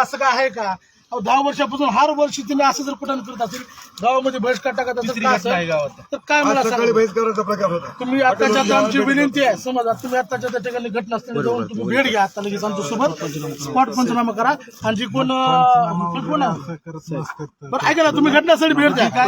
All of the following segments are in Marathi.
असं काय आहे का? अहो, दहा वर्षापासून हर वर्षी तिने असं जर कुठं करत असेल गावामध्ये बहिष्कार टाकत असेल का तर काय मला आज सकाळी सांगा? बहिष्काराचा प्रकार होता. तुम्ही आताच्या आता आमची विनंती आहे समजा तुम्ही आताच्या त्या ठिकाणी घटनास्थळी जाऊन तुम्ही भेट घ्या आता लगेच आमच्यासोबत स्पॉट पंचनामा करा. आणि जी कोण अं, कोण- आहे? बरं ऐका ना तुम्ही घटनास्थळी भेट द्या. ऐका?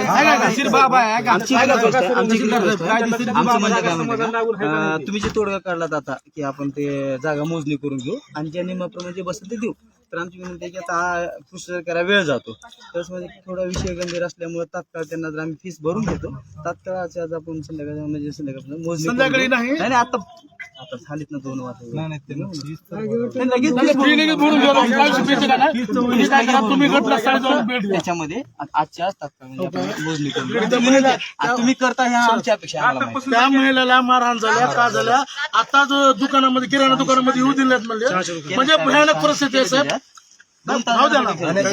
अं, तुम्ही जे तोडगा काढलात आता की आपण ते जागा मोजणी करून घेऊ आणि ज्या नियमाप्रमाणे जे बसेल ते देऊ. तर आमची विनंती आहे की आता कृषी करा वेळ जातो म्हणजे थोडा विषय गंभीर असल्यामुळे तात्काळ त्यांना जर आम्ही फीस भरून घेतो तात्काळ आज आज आपण संध्याकाळी म्हणजे संध्याकाळी मोजणी संध्याकाळी. नाही? नाही नाही, आता आता झालीत ना दोन वाजता लगेच लगेच भरून घ्या. का नाही? तुम्ही काय करा तुम्ही घटनास्थळी जाऊन भेट द्या त्याच्यामध्ये आ- आजच्या आज तात्काळ म्हणजे आपण मोजणी. आणि तुम्ही करता ह्या आमच्या अपेक्षा आहे आम्हाला माहिती. त्या महिलेला मारहाण झाल्या का झाल्या आता जो दुकानामध्ये किराणा दुकानामध्ये येऊ दिलेत म्हणजे म्हणजे भयानक परिस्थिती आहे साहेब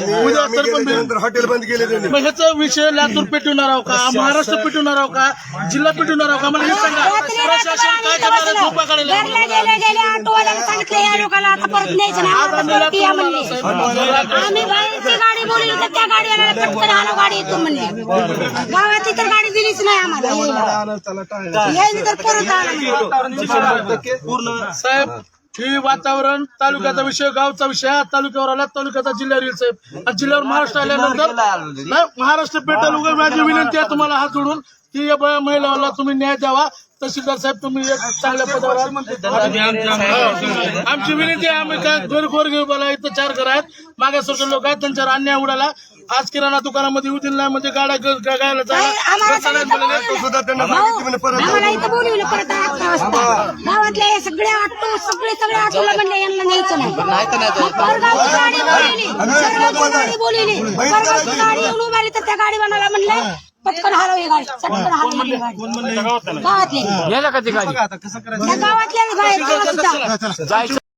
हॉटेल बंद केले त्यांनी. मग ह्याचा विषय लातूर पेटवणार आहो का? महाराष्ट्र पेटवणार आहो का? जिल्हा पेटवणार आहो का? मला हे सांगा. प्रशासन काय करणार आहे? झोपा काढायला घरला गेले गेले ऑटोवाल्याला सांगितलं या लोकांना आता परत न्यायचं नाही आज आम्हाला आम्ही परत या लातूरला म्हणले. साहेब, आम्ही बाहेरची गाडी बोलली तर त्या गाडीवाल्याला पटकन आलो गाडी येतो म्हणले. गावाची तर गाडी दिलीच नाही आम्हाला. यायला. यायला तर परत आला म्हणले. पूर्ण साहेब ही वातावरण तालुक्याचा विषय गावचा विषय हा तालुक्यावर आला तालुक्याचा जिल्ह्यावर येईल साहेब. आणि जिल्ह्यावर महाराष्ट्र आल्यानंतर नाही महाराष्ट्र पेटेल उगा माझी विनंती आहे तुम्हाला हात जोडून की या महिलाला तुम्ही न्याय द्यावा. तहसीलदार साहेब तुम्ही एक चांगल्या पदावर आहात. आमची विनंती आहे आम्ही काय गोर गोर घेऊ बोला इथं चार घर आहेत. मागासवर्गीय लोक आहेत त्यांच्यावर अन्याय उडाला. आज किराणा दुकानामध्ये येऊ दिलं नाही म्हणजे गाड्या ग- ग- गायला आम्हाला जायला आम्हाला इथं बोलवलं परत वाजता गावातले हे सगळे ऑटो सगळे सगळे ऑटोला म्हणले यांना न्यायचं नाही. परगावची गाडी बोलवली परगावची गाडी परगावची गाडी येऊन उभारली तर त्या गाडीवानाला म्हणले पटकन हलव ही गाडी. चटकन हलव ही गाडी. गावातले. गावातल्या बाहेर सुद्धा